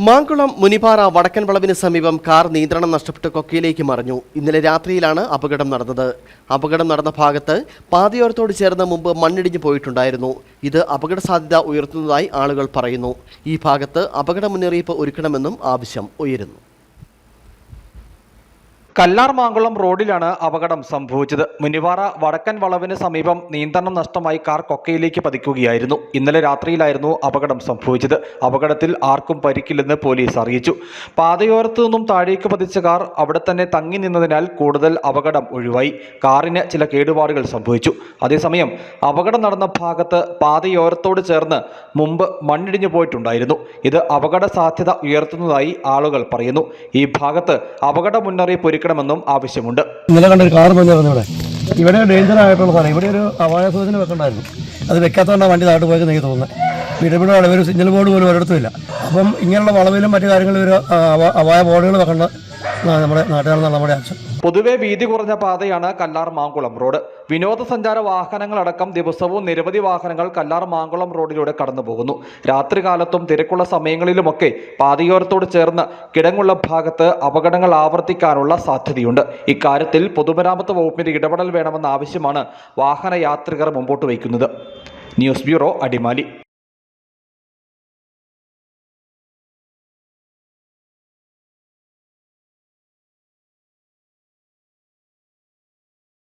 മാങ്കുളം മുനിപാറ വടക്കൻ വളവിന് സമീപം കാർ നിയന്ത്രണം നഷ്ടപ്പെട്ട് കൊക്കയിലേക്ക് മറിഞ്ഞു. ഇന്നലെ രാത്രിയിലാണ് അപകടം നടന്നത്. അപകടം നടന്ന ഭാഗത്ത് പാതയോരത്തോട് ചേർന്ന് മുമ്പ് മണ്ണിടിഞ്ഞു പോയിട്ടുണ്ടായിരുന്നു. ഇത് അപകട സാധ്യത ഉയർത്തുന്നതായി ആളുകൾ പറയുന്നു. ഈ ഭാഗത്ത് അപകട മുന്നറിയിപ്പ് ഒരുക്കണമെന്നും ആവശ്യം ഉയരുന്നു. കല്ലാർമാങ്കുളം റോഡിലാണ് അപകടം സംഭവിച്ചത്. മുനിവാറ വടക്കൻ വളവിന് സമീപം നിയന്ത്രണം നഷ്ടമായി കാർ കൊക്കയിലേക്ക് പതിക്കുകയായിരുന്നു. ഇന്നലെ രാത്രിയിലായിരുന്നു അപകടം സംഭവിച്ചത്. അപകടത്തിൽ ആർക്കും പരിക്കില്ലെന്ന് പോലീസ് അറിയിച്ചു. പാതയോരത്തു നിന്നും താഴേക്ക് പതിച്ച കാർ അവിടെ തന്നെ തങ്ങി നിന്നതിനാൽ കൂടുതൽ അപകടം ഒഴിവായി. കാറിന് ചില കേടുപാടുകൾ സംഭവിച്ചു. അതേസമയം അപകടം നടന്ന ഭാഗത്ത് പാതയോരത്തോട് ചേർന്ന് മുമ്പ് മണ്ണിടിഞ്ഞു പോയിട്ടുണ്ടായിരുന്നു. ഇത് അപകട സാധ്യത ഉയർത്തുന്നതായി ആളുകൾ പറയുന്നു. ഈ ഭാഗത്ത് അപകട മുന്നറിയിപ്പ് ഒരുക്കണമെന്നും ആവശ്യമുണ്ട്. ഇന്നലെ കണ്ട ഒരു കാർ ഇവിടെ. ഇവിടെ ഡേഞ്ചർ ആയിട്ടുള്ള സാധനം. ഇവിടെ ഒരു അപായ സൂചന വെക്കണ്ടായിരുന്നു അത് വെക്കാത്തതുകൊണ്ടാണ് വണ്ടി താഴോട്ട് പോയത് എനിക്ക് തോന്നുന്നത് ഇവിടെ ഒരു സിഗ്നൽ ബോർഡ് പോലും ഒരിടത്തുമില്ല അപ്പം ഇങ്ങനെയുള്ള വളവിലും മറ്റു കാര്യങ്ങളിലും ഒരു അപായ ബോർഡുകൾ വെക്കേണ്ട നമ്മുടെ നാട്ടുകാരെന്നാണ് നമ്മുടെ ആവശ്യം പൊതുവെ വീതി കുറഞ്ഞ പാതയാണ് കല്ലാർ മാങ്കുളം റോഡ്. വിനോദസഞ്ചാര വാഹനങ്ങളടക്കം ദിവസവും നിരവധി വാഹനങ്ങൾ കല്ലാർ മാങ്കുളം റോഡിലൂടെ കടന്നുപോകുന്നു. രാത്രികാലത്തും തിരക്കുള്ള സമയങ്ങളിലുമൊക്കെ പാതയോരത്തോട് ചേർന്ന് കിടങ്ങുള്ള ഭാഗത്ത് അപകടങ്ങൾ ആവർത്തിക്കാനുള്ള സാധ്യതയുണ്ട്. ഇക്കാര്യത്തിൽ പൊതുമരാമത്ത് വകുപ്പിന്റെ ഇടപെടൽ വേണമെന്ന ആവശ്യമാണ് വാഹന യാത്രികർ മുമ്പോട്ട് വയ്ക്കുന്നത്. News bureau Adimali.